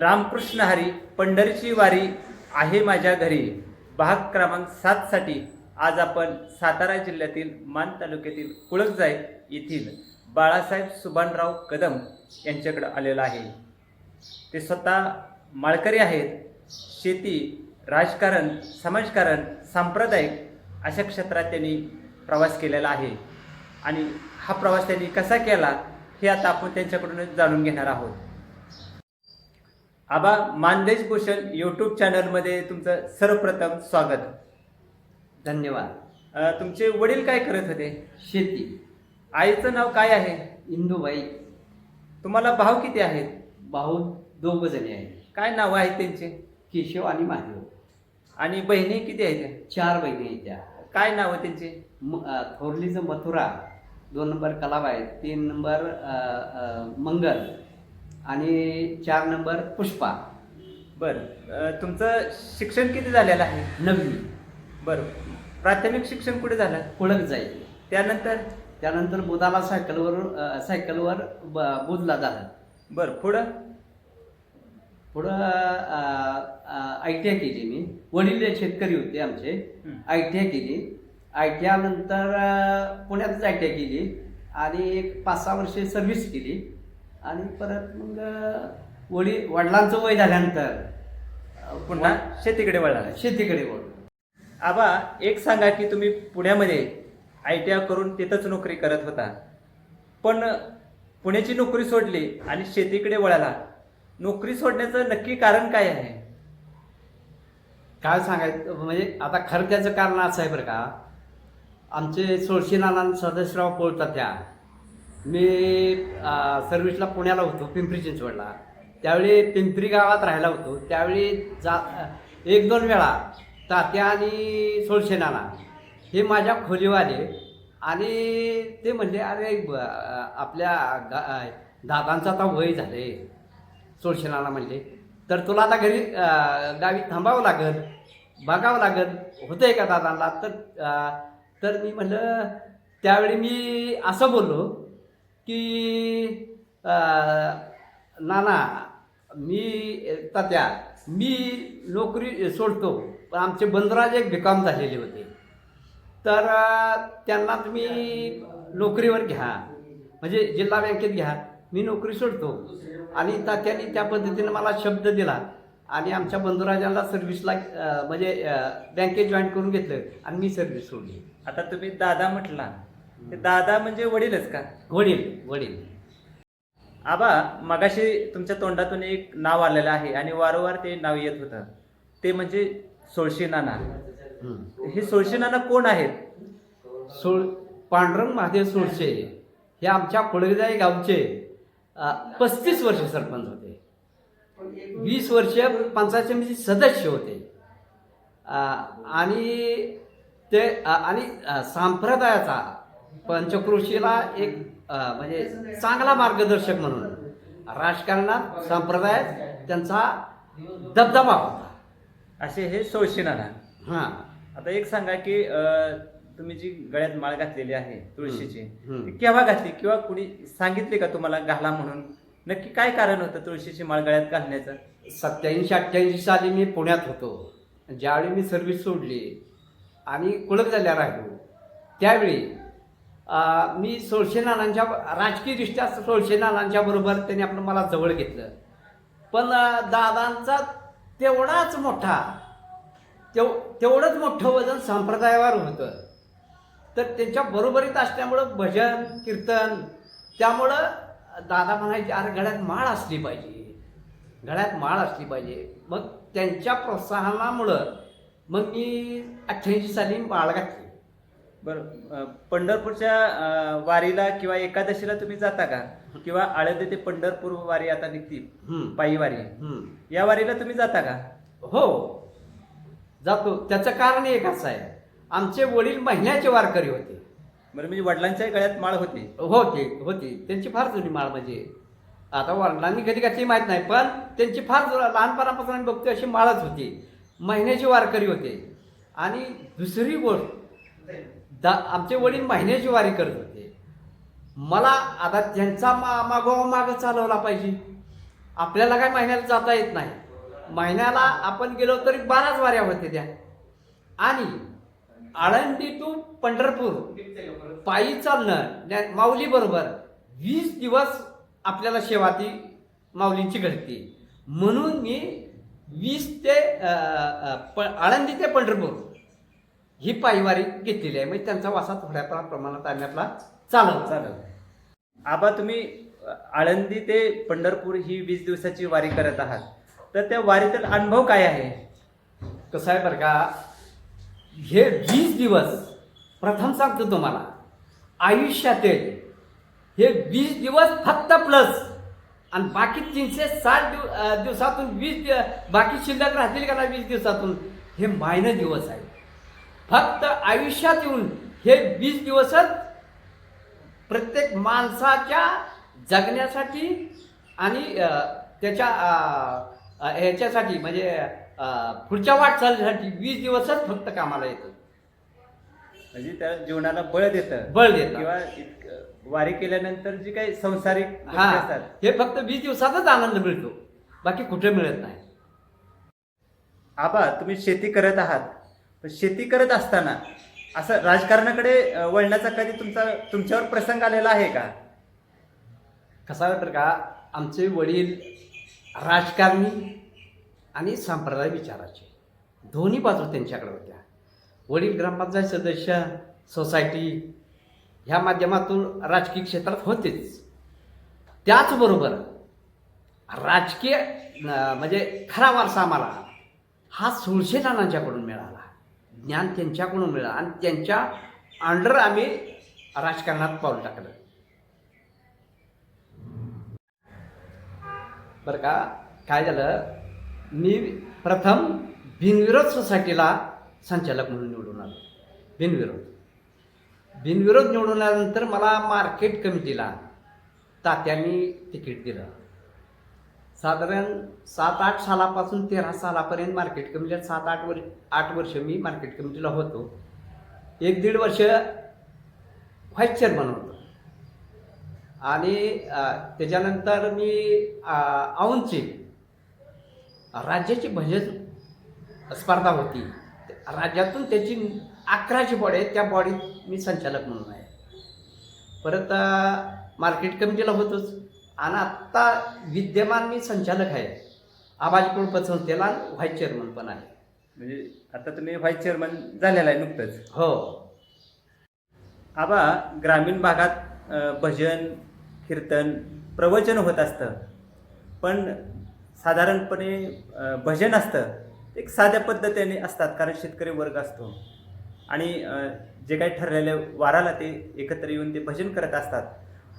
रामकृष्ण हरी पंढरीची वारी आहे माझ्या घरी. भाग क्रमांक सातसाठी आज आपण सातारा जिल्ह्यातील मान तालुक्यातील कुळकजाय येथील बाळासाहेब सुभानराव कदम यांच्याकडे आलेलं आहे. ते स्वतः माळकरी आहेत. शेती राजकारण समाजकारण सांप्रदायिक अशा क्षेत्रात त्यांनी प्रवास केलेला आहे. आणि हा प्रवास त्यांनी कसा केला हे आता आपण त्यांच्याकडूनच जाणून घेणार आहोत. आबा मानदेश भूषण यूट्यूब चॅनलमध्ये तुमचं सर्वप्रथम स्वागत. धन्यवाद. अ, तुमचे वडील काय करत होते? शेती. आईचं नाव काय आहे? इंदुबाई. तुम्हाला भाव किती आहेत? भाऊ दोघ जणी आहेत. काय नाव आहेत त्यांचे? केशव आणि महादेव आणि बहिणी किती आहेत? चार बहिणी आहेत त्या. काय नाव आहे त्यांचे? म- अ, थोरलीचं मथुरा दोन नंबर कलाबाई तीन नंबर अ, अ, मंगल आणि चार नंबर पुष्पा. बरं तुमचं शिक्षण किती झालेलं आहे? नववी. बरं प्राथमिक शिक्षण कुठे झालं? कुळक जाईल. त्यानंतर? त्यानंतर बुधाला सायकलवर सायकलवर ब- बुधला झालं. बरं पुढं? पुढं आय टी आय केली मी. वडील शेतकरी होते आमचे. आय टी आय केली. आय टी आय नंतर अ, पुण्यातच आय टी आय केली. आणि एक पाच सहा वर्षे सर्व्हिस केली. आणि परत मग अ, वडील वडिलांचं वय झाल्यानंतर पुन्हा शेतीकडे वळाला शेतीकडे वळलो आबा एक सांगा की तुम्ही पुण्यामध्ये आय टी आय करून तिथंच नोकरी करत होता. पण पुण्याची नोकरी सोडली आणि शेतीकडे वळाला. नोकरी सोडण्याचं नक्की कारण काय आहे? काय सांगायचं म्हणजे आता खरं त्याचं कारण असं आहे बरं का. आमचे सोळशी नाना सदस्यराव पोळतात त्या मी सर्विसला सर्व्हिसला पुण्याला होतो पिंपरी चिंचवडला. त्यावेळी पिंपरी गावात राहायला होतो. त्यावेळी जा एक दोन वेळा तात्या आणि सोळशेनाना हे माझ्या खोलीवर आले आणि ते म्हणले अरे ब- आपल्या गा दादांचा आता वय झाले सोळशेनाना म्हणले तर तुला आता घरी गावी थांबावं लागल बघावं लागल आहे का दादांना? तर तर मी म्हणलं त्यावेळी मी असं बोललो की नाना मी तात्या मी नोकरी सोडतो. पण आमचे बंदराज एक बिकॉम झालेले होते. तर त्यांना तुम्ही नोकरीवर घ्या. म्हणजे जिल्हा बँकेत घ्या. मी नोकरी सोडतो. आणि तात्याने त्या पद्धतीनं मला शब्द दिला. आणि आमच्या बंधुराजांना सर्व्हिसला म्हणजे बँकेत जॉईन करून घेतलं. आणि मी सर्व्हिस सोडली. आता तुम्ही दादा म्हटला. ते दादा म्हणजे वडीलच का? वडील वडील. आबा मगाशी तुमच्या तोंडातून एक नाव आलेलं आहे आणि वारंवार ते नाव येत होतं. ते म्हणजे सोळशी नाना. हे सोळशी नाना कोण आहेत? सोळ पांडुरंग महादेव सोळशे. हे आमच्या कोळगजाई गावचे पस्तीस वर्ष सरपंच होते. वीस वर्ष पंचायत समिती सदस्य होते. आणि ते आणि संप्रदायाचा पंचक्रोशीला एक म्हणजे चांगला मार्गदर्शक म्हणून राजकारणात संप्रदायात त्यांचा दबदबा होता. असे हे नाना हां. आता एक सांगा की तुम्ही जी गळ्यात माळ घातलेली आहे तुळशीची. ती केव्हा घातली? किंवा कुणी सांगितले का तुम्हाला घाला म्हणून? नक्की काय कारण होतं तुळशीची माळ गळ्यात घालण्याचं? सत्याऐंशी अठ्ठ्याऐंशी साली मी पुण्यात होतो. ज्यावेळी मी सर्व्हिस सोडली आणि कुळक झाल्या राहिलो त्यावेळी मी सोळशेनानांच्या राजकीयदृष्ट्या सोळशे बरोबर त्यांनी आपलं मला जवळ घेतलं. पण दादांचा तेवढाच मोठा तेव तेवढंच मोठं वजन संप्रदायावर होतं. तर त्यांच्या बरोबरीत असल्यामुळं भजन कीर्तन त्यामुळं दादा म्हणायचे अरे गळ्यात माळ असली पाहिजे. गळ्यात माळ असली पाहिजे. मग त्यांच्या प्रोत्साहनामुळं मग मी अठ्ठ्याऐंशी साली माळ घातली. बरं पंढरपूरच्या वारीला किंवा एकादशीला तुम्ही जाता का? किंवा आळंदी ते पंढरपूर वारी आता निघती हम्म. पायी वारी. या वारीला तुम्ही जाता का? हो. जातो. त्याचं कारण एक असं आहे. आमचे वडील महिन्याचे वारकरी होते. बरं म्हणजे वडिलांच्या गळ्यात माळ होती. होते होती. त्यांची फार जुनी माळ म्हणजे. आता वडिलांनी कधी घातली माहीत नाही पण त्यांची फार लहानपणापासून आम्ही बघतो अशी माळच होती. महिन्याची वारकरी होते. आणि दुसरी गोष्ट दा आमचे वडील महिन्याची वारी करत होते. मला आता त्यांचा मा मागोवा मागं चालवला पाहिजे. आपल्याला काय महिन्याला जाता येत नाही. महिन्याला आपण गेलो तरी बाराच वाऱ्या होते त्या. आणि आळंदी टू पंढरपूर पायी चालणं माऊली बरोबर वीस दिवस आपल्याला सेवा ती माऊलींची घडते. म्हणून मी वीस ते प आळंदी ते पंढरपूर ही पायीवारी घेतलेली आहे. म्हणजे त्यांचा वासा थोड्या प्र- प्रमाणात आम्ही आपला चालवतो. चालेल आबा तुम्ही आळंदी ते पंढरपूर ही वीस दिवसाची वारी करत आहात. तर त्या वारीतील अनुभव काय आहे? कसं आहे बरं का हे वीस दिवस प्रथम सांगतो तुम्हाला आयुष्यातील हे वीस दिवस फक्त प्लस आणि बाकी तीनशे साठ दिव दिवसातून वीस दि- बाकी शिल्लक राहतील का नाही वीस दिवसातून? हे मायनं दिवस आहे. फक्त आयुष्यात येऊन हे वीस दिवसच प्रत्येक माणसाच्या जगण्यासाठी आणि त्याच्या ह्याच्यासाठी म्हणजे पुढच्या वाटचालीसाठी वीस दिवसच फक्त कामाला येतं. म्हणजे त्या जीवनाला बळ देतं. बळ देतं. किंवा वारी केल्यानंतर जी काही संसारिक हा असतात. हे फक्त वीस दिवसातच आनंद मिळतो. बाकी कुठे मिळत नाही. आबा तुम्ही शेती करत आहात. पण शेती करत असताना असं राजकारणाकडे वळण्याचा कधी तुमचा तुमच्यावर प्रसंग आलेला आहे का? कसा वाटतं का आमचे वडील राजकारणी आणि संप्रदाय विचाराचे. दोन्ही बाजू त्यांच्याकडे होत्या. वडील ग्रामपंचायत सदस्य सोसायटी ह्या माध्यमातून राजकीय क्षेत्रात होतेच. त्याचबरोबर राजकीय म्हणजे खरा वारसा आम्हाला हा सुळशे नानांच्याकडून मिळाला. ज्ञान त्यांच्याकडून मिळालं आणि त्यांच्या अंडर आम्ही राजकारणात पाऊल टाकलं. बरं का? काय झालं? मी प्रथम बिनविरोध सोसायटीला संचालक म्हणून निवडून आलो. बिनविरोध. बिनविरोध निवडून आल्यानंतर मला मार्केट कमिटीला तात्यांनी तिकीट दिलं. साधारण सात आठ सालापासून तेरा सालापर्यंत मार्केट कमिटीला सात आठ वर्ष आठ वर्ष मी मार्केट कमिटीला होतो. एक दीड वर्ष व्हाईस चेअरमन होतो. आणि त्याच्यानंतर मी अ, राज्याची भजन स्पर्धा होती. राज्यातून त्याची अकराची बॉडी आहे. त्या बॉडीत मी संचालक म्हणून आहे. परत मार्केट कमिटीला होतोच. आणि आत्ता विद्यमान मी संचालक आहे. आबाजी कुळपत संस्थेला व्हाईस चेअरमन पण आहे. म्हणजे आता तुम्ही व्हाईस चेअरमन झालेला आहे नुकतंच. हो. आबा ग्रामीण भागात भजन कीर्तन प्रवचन होत असतं. पण साधारणपणे भजन असतं. एक साध्या पद्धतीने असतात कारण शेतकरी वर्ग असतो. आणि जे काही ठरलेल्या वाराला ते एकत्र येऊन ते भजन करत असतात.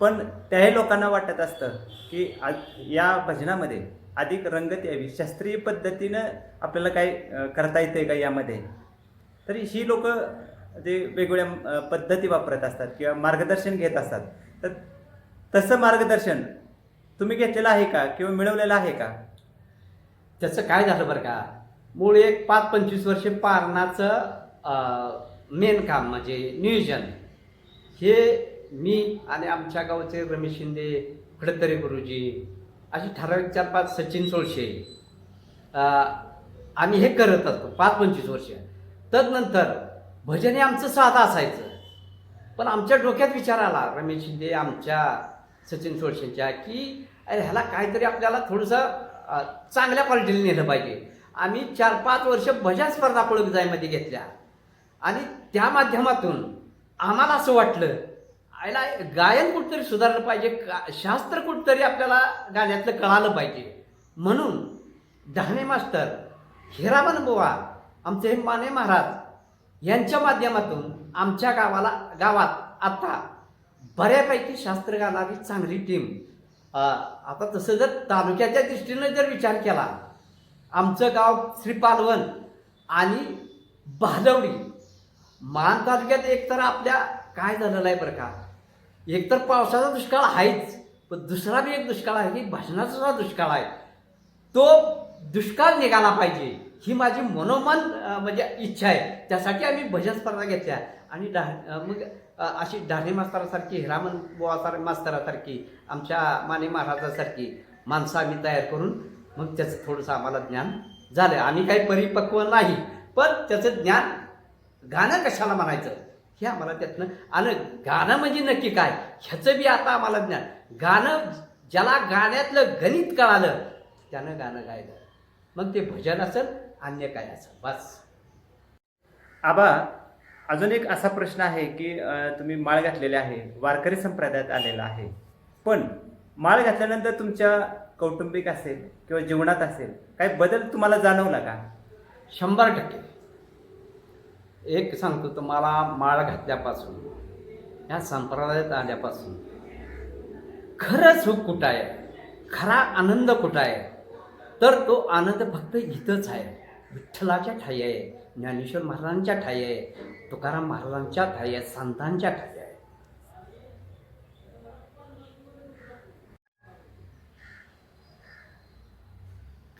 पण त्याही लोकांना वाटत असतं की आज या भजनामध्ये अधिक रंगत यावी शास्त्रीय पद्धतीनं आपल्याला काही करता येते का यामध्ये? तरी ही लोक जे वेगवेगळ्या पद्धती वापरत असतात किंवा मार्गदर्शन घेत असतात. तर तसं मार्गदर्शन तुम्ही घेतलेलं आहे का किंवा मिळवलेलं आहे का? त्याचं काय झालं बरं का? मूळ एक पाच पंचवीस वर्ष पारणाचं मेन काम म्हणजे नियोजन. हे मी आणि आमच्या गावचे रमेश शिंदे खडतरे गुरुजी अशी ठराविक चार पाच सचिन सोळशे आम्ही हे करत असतो पाच पंचवीस वर्ष. तदनंतर भजन हे आमचं साधं असायचं. पण आमच्या डोक्यात विचार आला रमेश शिंदे आमच्या सचिन सोळशेंच्या की अरे ह्याला काहीतरी आपल्याला थोडंसं चांगल्या क्वालिटीने नेलं पाहिजे. आम्ही चार पाच वर्ष भजन स्पर्धा जायमध्ये घेतल्या. आणि त्या माध्यमातून आम्हाला असं वाटलं आयला गायन कुठतरी सुधारलं पाहिजे का शास्त्र कुठतरी आपल्याला गाण्यातलं कळालं पाहिजे. म्हणून डहाणे मास्टर हिरामन बुवा आमचे हे माने महाराज यांच्या माध्यमातून आमच्या गावाला गावात आता बऱ्यापैकी शास्त्र गाणारी चांगली टीम आता तसं जर तालुक्याच्या दृष्टीनं जर विचार केला आमचं गाव श्रीपालवण आणि भादवडी मान तालुक्यात एकतर आपल्या काय झालेलं आहे बरं का? एकतर पावसाचा दुष्काळ आहेच पण दुसरा बी एक दुष्काळ आहे की भजनाचा सुद्धा दुष्काळ आहे. तो दुष्काळ निघाला पाहिजे ही माझी मनोमन म्हणजे इच्छा आहे. त्यासाठी आम्ही भजन स्पर्धा घेतल्या. आणि डा मग अशी ढाणे मास्तरासारखी हिरामन बुवासार मास्तरासारखी आमच्या माने महाराजासारखी माणसं आम्ही तयार करून मग त्याचं थोडंसं आम्हाला ज्ञान झालं. आम्ही काही परिपक्व नाही पण त्याचं ज्ञान गाणं कशाला म्हणायचं? हे आम्हाला त्यातनं. आणि गाणं म्हणजे नक्की काय? ह्याचं बी आता आम्हाला ज्ञान. गाणं ज्याला गाण्यातलं गणित कळालं त्यानं गाणं गायलं. मग ते भजन असेल अन्य काय असेल? बस. आबा अजून एक असा प्रश्न आहे की तुम्ही माळ घातलेले आहे. वारकरी संप्रदायात आलेला आहे. पण माळ घातल्यानंतर तुमच्या कौटुंबिक असेल किंवा जीवनात असेल काही बदल तुम्हाला जाणवला का? शंभर टक्के. एक सांगतो तुम्हाला माळ घातल्यापासून ह्या संप्रदायात आल्यापासून खरं सुख कुठं आहे? खरा आनंद कुठं आहे? तर तो आनंद फक्त इथंच आहे. विठ्ठलाच्या ठाई आहे ज्ञानेश्वर महाराजांच्या ठाई आहे तुकाराम महाराजांच्या ठाई आहे संतांच्या ठाई आहे.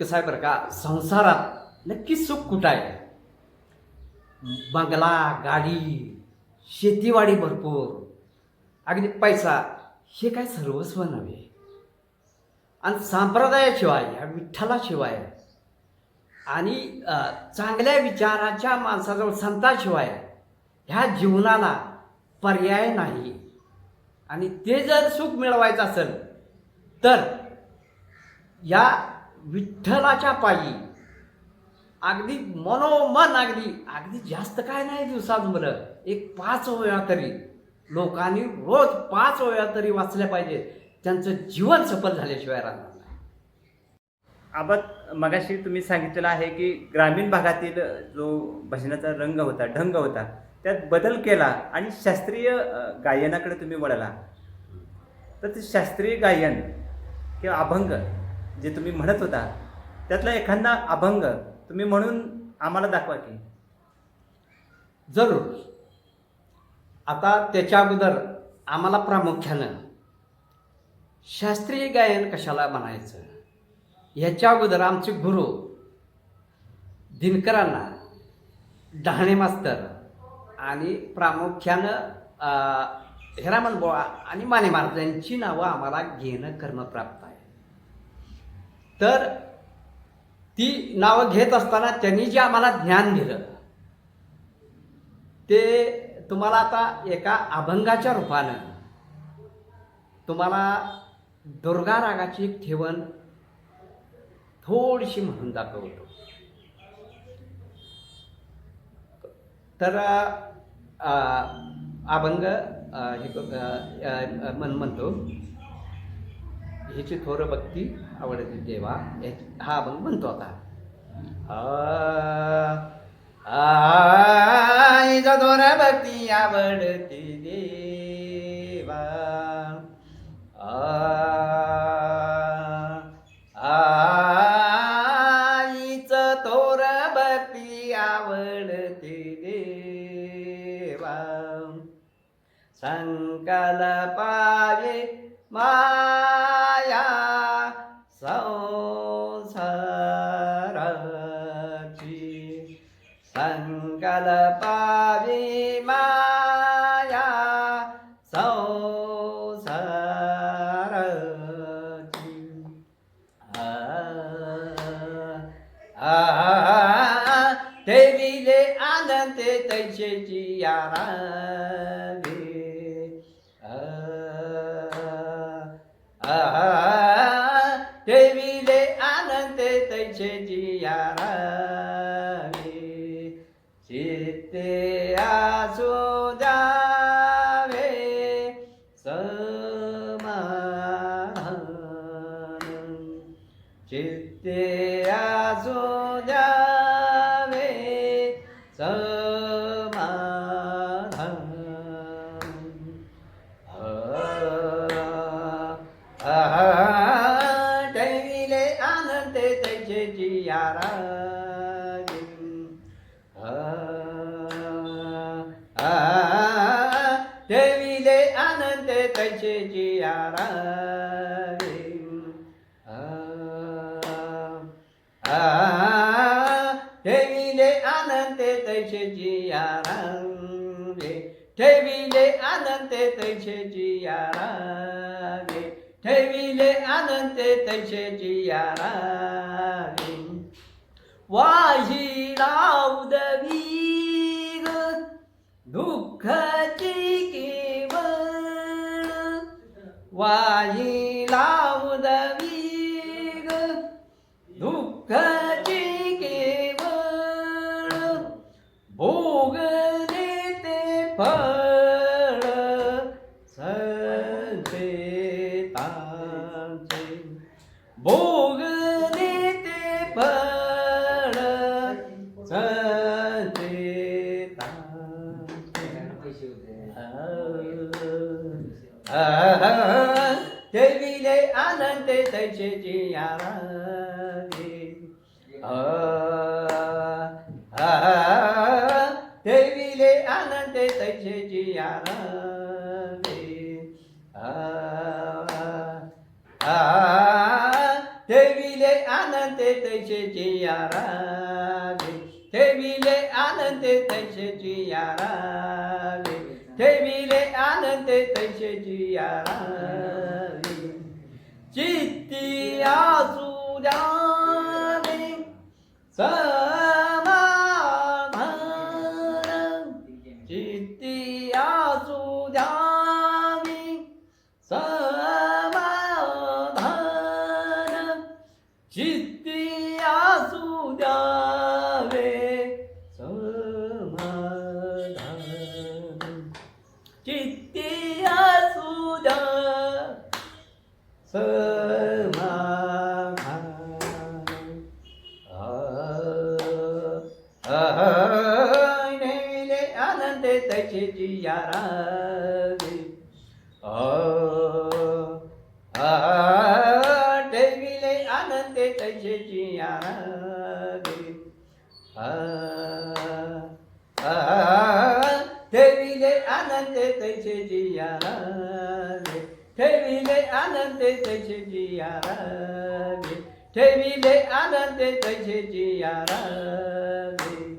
कसं आहे बरं का? संसारात नक्की सुख कुठं आहे? बंगला गाडी शेतीवाडी भरपूर. अगदी पैसा हे काय सर्वस्व नव्हे. आणि संप्रदायाशिवाय ह्या विठ्ठलाशिवाय आणि चांगल्या विचाराच्या माणसाजवळ संताशिवाय ह्या जीवनाला पर्याय नाही. आणि ते जर सुख मिळवायचं असेल तर या विठ्ठलाच्या पायी अगदी मनोमन अगदी अगदी जास्त काय नाही दिवसात मुलं. एक पाच वेळा तरी. लोकांनी रोज पाच वेळा तरी वाचल्या पाहिजे त्यांचं जीवन सफल झाल्याशिवाय राहणार नाही. मगाशी तुम्ही सांगितलेलं आहे की ग्रामीण भागातील जो भजनाचा रंग होता ढंग होता त्यात बदल केला आणि शास्त्रीय गायनाकडे तुम्ही वळला. तर ते शास्त्रीय गायन किंवा अभंग जे तुम्ही म्हणत होता त्यातला एखादा अभंग तुम्ही म्हणून आम्हाला दाखवा की. जरूर. आता त्याच्या अगोदर आम्हाला प्रामुख्यानं शास्त्रीय गायन कशाला म्हणायचं? ह्याच्या अगोदर आमचे गुरु दिनकरांना डहाणे मास्तर आणि प्रामुख्यानं हिरामन बोळा आणि माने महाराज यांची नावं आम्हाला घेणं कर्मप्राप्त आहे. तर ती नावं घेत असताना त्यांनी जे आम्हाला ज्ञान दिलं ते तुम्हाला आता एका अभंगाच्या रूपानं तुम्हाला दुर्गा रागाची एक ठेवण थोडीशी म्हणून दाखवतो. तर अभंग हे क- म्हण म्हणतो ह्याची थोर भक्ती आवडते देवा हा अभंग म्हणतो आता आईचा दोन भक्ती आवडते Yeah, right. आनंदे त्याचे जियाराजी ठेविले आनंदे तैसे जिया जियारांगे ठेविले आनंदे तैसे जियारांगे ठेविले अनंते तैसेची यारावे. वाहिला उदवी ग दुःखाची वाहिला उदवी ग ठेविले तैसेची यारावे ठेविले आनंद तैसे जिया यारावे ठेविले आनंद तैसे जिया यारावे ठेविले आनंद तैसेची यारावे ठेविले आनंद तैसेची यारावे